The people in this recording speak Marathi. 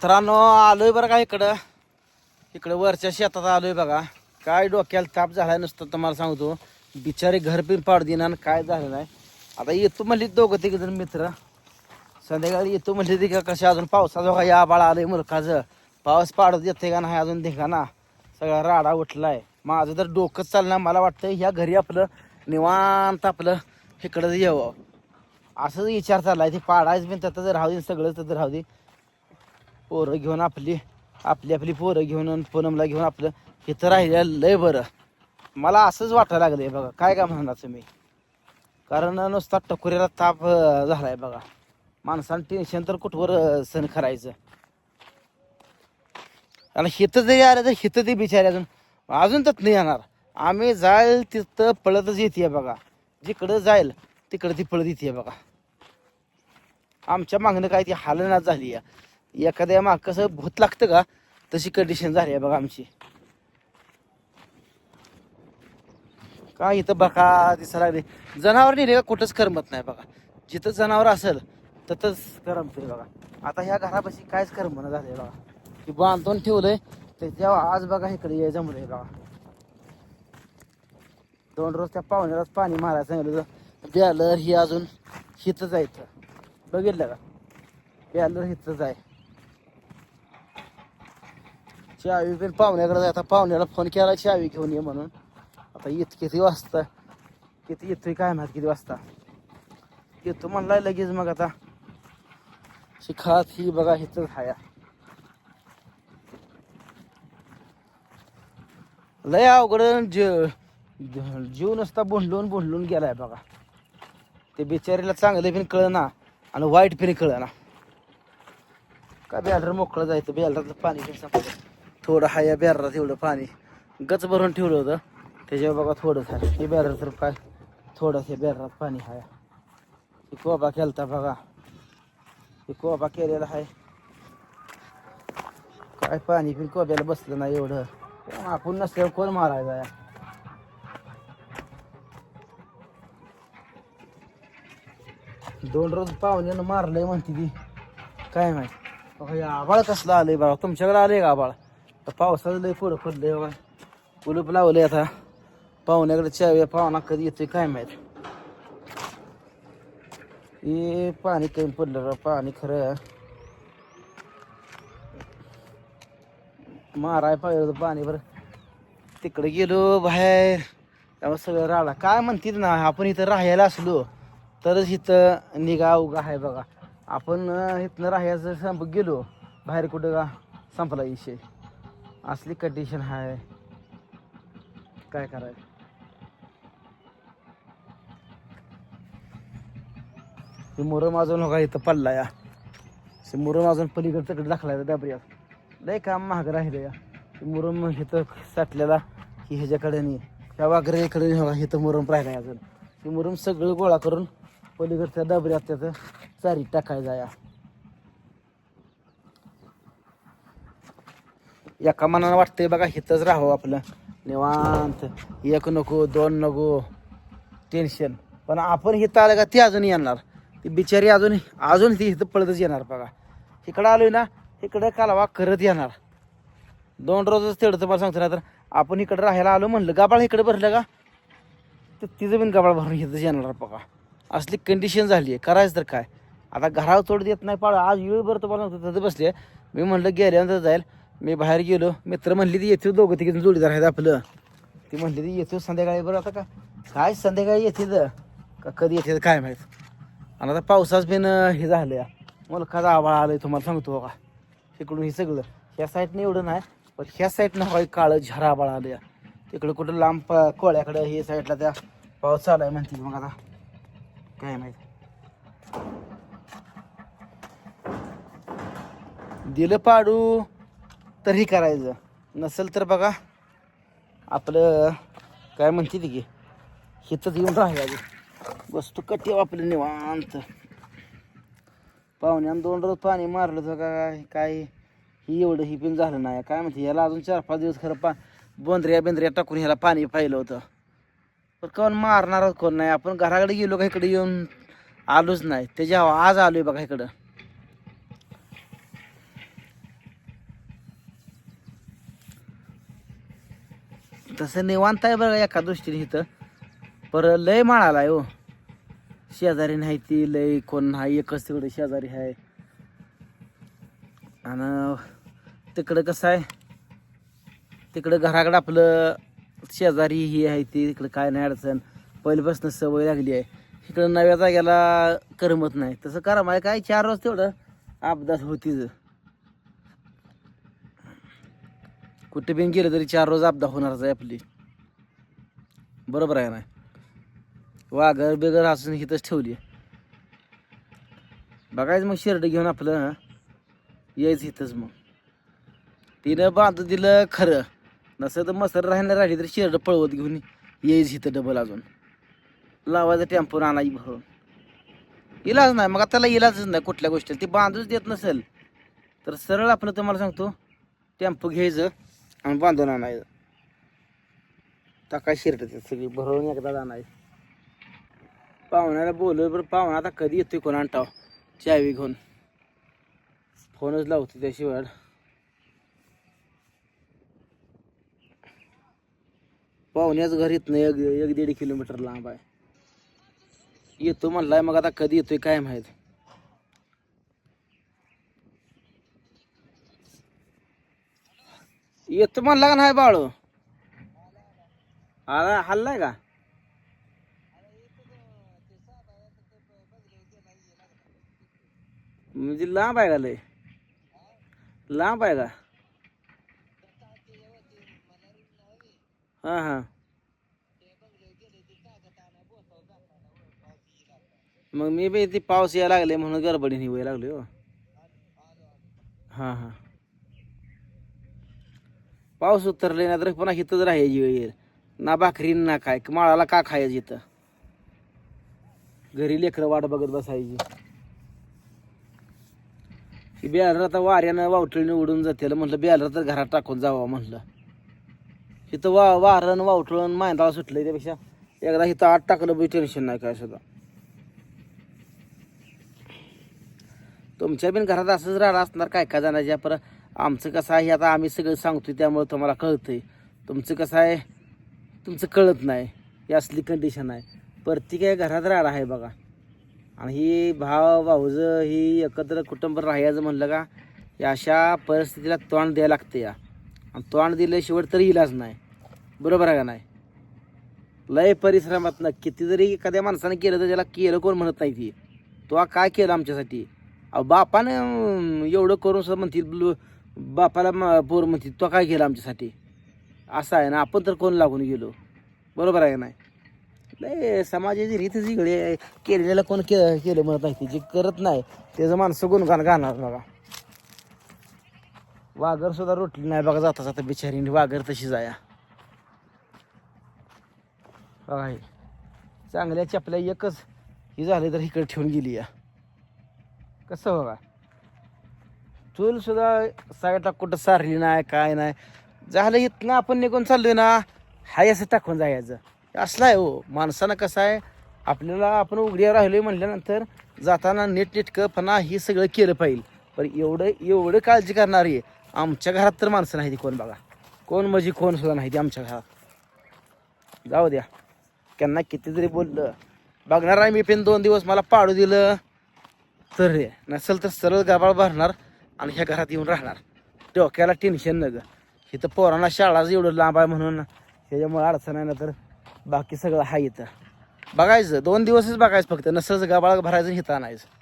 मित्रांनो आलोय बरं का इकडं? इकडं वरच्या शेतात आलोय बघा. काय डोक्याला ताप झालाय नुसतं तुम्हाला सांगतो. बिचारी घर पिन पाड देणार आणि काय झालं नाही. आता येतो म्हणली दोघं तिघ जण मित्र. संध्याकाळी येतो म्हणली ती का कशा अजून पावसाचा बघा या बाळा आलंय मुलकाचं पाऊस पाडत येते का नाही अजून देखा ना सगळा राडा उठलाय. माझं तर डोकंच चालणार मला वाटतं ह्या घरी आपलं निवांत आपलं इकडं यावं. असंच विचार चाललाय. ते पाडायचं पण त्याचं जर राहू दे सगळं तर राहू दे. पोरं घेऊन आपली आपली आपली पोरं घेऊन पूनमला घेऊन आपलं इथं राहिलं लय बरं. मला असंच वाटायला लागलंय बघा. काय काय म्हणणार तुम्ही? कारण नुसता टकोरीला ताप झाला झालाय बघा. माणसानं टेन्शन तर कुठवर सण सहन करायचं? आणि हिथं जरी आलं तर हिथं ते बिचारे अजून अजून तर नाही येणार. आम्ही जाईल तिथं पळतच येते बघा. जिकडं जाईल तिकडं ती पळत येते बघा. आमच्या मागणं काय ती हालनाच झाली आहे एखाद्या माग कसं भूत लागतं का तशी कंडिशन झाली आहे बघा आमची. काय इथं बघा दिसायला लागले. जनावर नेले का कुठंच करमत नाही बघा. जिथं जनावर असेल तिथंच करमतंय बघा. आता ह्या घरापाशी कायच करमणं झालंय बघा. की बांधून ठेवलंय त्याच्या आज बघा इकडे ये जमलंय बघा. दोन रोज त्या पाहुण्यालाच पाणी मारायला सांगितलं बॅलर ही अजून हिथंच आहे इथं. बघितलं का? बॅलर हिथंच आहे. चावी पण पाहुण्याकडे आता पाहुण्याला फोन केला चावी घेऊन ये म्हणून. आता येत किती वाजता? किती येतोय काय माहिती किती वाजता? येतो म्हणलाय लगेच मग आता. शिखात ही बघा हिथंच हाया लय अवघड जीव जीव नुसता बोंडलून बोंडलून गेलाय बघा. ते बिचारीला चांगलं पण कळ ना आणि वाईट पण कळना. का बॅलर मोकळं जायचं बॅलरातलं पाणी पण संपलं. थोडं हाय बॅरला एवढं पाणी. गच भरून ठेवलं होतं. त्याच्यावर बघा थोडंच आहे हे बॅलर तर काय थोडंच हे बॅलरात पाणी हाय. हे कोबा केलता बघा. हे कोबा केलेला आहे काय पाणी पण कोब्याला बसलं नाही एवढं. आपण नसल्यावर कोण मारायचा या? दोन रोज पाहुण्यानं मारलंय म्हणते ती. काय माहीत? आबाळ कसला आलंय बाबा तुमच्याकडे आलंय का आबाळ? आता पावसाचं लय पुढं पडलंय बाबा. कुलूप लावलंय आता. पाहुण्याकडे चावी पाहुणा कधी येतोय काय माहीत. हे पाणी कमी पडलं पाणी खरं. माराय पाहिलं होतं पाणी बरं. तिकडे गेलो बाहेर. त्यामुळे सगळं राडा. काय म्हणतील ना आपण इथं राहायला असलो तरच इथं निगा उगा आहे बघा. आपण इथनं राहायचं संप गेलो बाहेर कुठं का? संपला विषय. असली कंडिशन आहे काय करायचं? ते मुरम अजून होगा इथं पडला या. ते मुरम अजून पलीकडे तिकडे दाखलाय डबऱ्यात लय काम महाग राहिलं या. ते मुरम इथं साठलेला की ह्याच्याकडे नाही. त्या वागरे इकडे होगा इथं मुरम राहिला अजून. ते मुरम सगळं गोळा करून पलीकडच्या दाबऱ्यात त्याचं चारी टाकायचा या. एका मनानं वाटतंय बघा इथंच राहावं आपलं. निवांत. एक नको दोन नको. टेन्शन पण आपण इथं आलं का ती अजून येणार. ती बिचारी अजून अजून ती इथं पळतच येणार बघा. इकडं आलोय ना इकडं कालवा करत येणार. दोन रोजच तेवढं तुम्हाला सांगतो ना तर आपण इकडं राहायला आलो म्हणलं गाबाळ इकडे भरलं का? तर तिचं पण गाबाळ भरून हिथंच येणार बघा. असली कंडिशन झाली आहे करायचं तर काय? आता घरावर तोड देत नाही पाळ. आज वेळभर तुम्हाला सांगतो तिथं बसले. मी म्हणलं गेल्यानंतर जाईल. मी बाहेर गेलो मित्र म्हणली ती येते दोघं तिघे जोडीदार आहेत आपलं. ती म्हणली ती येतो संध्याकाळी बरं आता का? काय संध्याकाळी येते का कधी येते काय माहीत? आणि आता पावसाच बिन हे झालं या मला का आवाळ आहे तुम्हाला सांगतो का इकडून हे सगळं. ह्या साईडनं एवढं नाही पण ह्या साईडनं हवाई काळं झरा आवाळ आलं या तिकडं कुठं लांब प- कोळ्याकडं हे साईडला त्या पाऊस चालू आहे म्हणते मग आता. काय माहीत. दिलं पाडू. तर हे करायचं. नसेल तर बघा आपलं काय म्हणते ती की हिथंच येऊन राहायचं वस्तू कटी आपलं निवांत. पाहुण्यानं दोन रोज पाणी मारलं तर काय काय ही एवढं ही पण झालं नाही. काय म्हणते याला अजून चार पाच दिवस खरं पा बोंद्र्या बिंद्र्या टाकून ह्याला पाणी पाहिलं होतं. पण कोण मारणार आहोत कोण नाही. आपण घराकडे गेलो का इकडे येऊन आलोच नाही. त्याच्या आज आलोय बघा इकडं. तसं निवांत आहे बघा एका दृष्टीने इथं. पर लय माळाला आहे हो. शेजारी नाही ती लय कोण नाही एकच तिकडे शेजारी आहे आणि तिकडं कसं आहे? तिकडं घराकडं आपलं शेजारी ही आहे ती तिकडं काय नाही अडचण. पहिल्यापासून सवय लागली आहे. इकडं नव्या जाग्याला करमत नाही. तसं करा मला काय चार रोज तेवढं अपघात होतीच. कुठे बिन गेलं तरी चार रोज अपघात होणारच आहे आपली. बरोबर आहे ना वाघर बिगर असून इथंच ठेवली बघायचं मग शेरडं घेऊन आपलं यायचं इथंच मग. तिनं बांधून दिलं खरं. नसं तर मसर राहणार राहिली तर शेरडं पळवत घेऊन यायचं इथं डबल अजून. लावायचं टेम्पो आणायची भरून. इलाज नाही मग त्याला इलाजच नाही कुठल्या गोष्टीला. ती बांधूच देत नसेल. तर सरळ आपलं तुम्हाला सांगतो टेम्पो घ्यायचं. आणि बांधून आणायचं. टाकाय शिरट ते सगळी भरून एकदा आणायचं. पाहुण्याला बोलू बरं पाहुणा आता कधी येतोय कोण आणटाव चावी घेऊन. फोनच लावतो त्याशिवाय. पाहुण्याच घर इथनं एक एक दीड किलोमीटर लांब आहे. येतो म्हणलाय मग आता कधी येतोय काय माहीत? येतो म्हणला का नाही बाळू आला हल्लाय का म्हणजे लांब आहे का लय लांब आहे का हां हां। मग मी बी ती पाऊस यायला लागले म्हणून गडबडीने व्हायला लागले हो। हां हां। पाऊस उतरले ना तर पुन्हा इथंच राहायची वेळ. ना भाकरी ना काय. माळाला का खायचं इथं? घरी लेकरं वाट बघत बसायची. ही बॅलर आता वाऱ्यानं वावटळीने उडून जाते म्हटलं बॅलर तर घरात टाकून जावं म्हटलं. इथं वा वारण वावटळून मांदाला सुटलं त्यापेक्षा. एकदा इथं आत टाकलं बी टेन्शन नाही काय सुद्धा. तुमच्या बिन घरात असंच राहिलं असणार काय काय जाण्याच्या पर आमचं कसं आहे आता आम्ही सगळं सांगतोय त्यामुळे तुम्हाला कळतंय. तुमचं कसं आहे तुमचं कळत नाही ही असली कंडिशन आहे. प्रत्येक घरात राहिला आहे बघा. आणि ही भाव भाऊजं ही एकत्र कुटुंब राहायचं म्हणलं का या अशा परिस्थितीला तोंड द्यायला लागतं या. आणि तोंड दिल्याशिवाय तरी इलाज नाही. बरोबर आहे का नाही? लय परिश्रमात ना किती जरी एखाद्या माणसानं केलं तर त्याला केलं कोण म्हणत नाही ती. तो काय केलं आमच्यासाठी? अहो बापानं एवढं करून सुद्धा म्हणतील बापाला म- पोर म्हणते तो काय केलं आमच्यासाठी? असं आहे ना आपण तर कोण लागून गेलो? बरोबर आहे नाही? नाही समाजाची रीत जी घडी केलेलं कोण के केलं म्हणत नाही जे करत नाही त्याचं माणसं गुणगान गाणार बघा. वाघर सुद्धा रोटली नाही बघा जाता जाता बिचारीने वाघर तशी जाया. बघा हे. चांगल्या चपल्या एकच ही झाली तर इकडे ठेवून गेली या. कसं बघा? चूल सुद्धा साईडला कुठं सारली नाही काय नाही. झालं इथनं आपण निघून चाललोय ना हाय असं टाकून जायचं. असलं आहे हो. माणसानं कसं आहे आपल्याला आपण उघड्या राहिलोय म्हणल्यानंतर जाताना नीटनेटकंपणा हे सगळं केलं पाहिजे. पण एवढं एवढं काळजी करणारी आमच्या घरात तर माणसं नाही ती कोण बघा. कोण म्हणजे कोण सुद्धा नाही ती आमच्या घरात. जाऊ द्या. त्यांना कितीतरी बोललं. बघणार आहे मी पण दोन दिवस मला पाडू दिलं. तर रे नसेल तर सरळ गाबाळ भरणार. आणि ह्या घरात येऊन राहणार. डोक्याला टेन्शन न इथं पोरांना शाळाच एवढं लांब आहे म्हणून ह्याच्यामुळे अडचण आहे ना तर बाकी सगळं हा इथं. बघायचं. दोन दिवसच बघायचं फक्त. नसेल गाबाळ भरायचं हिथं आणायचं.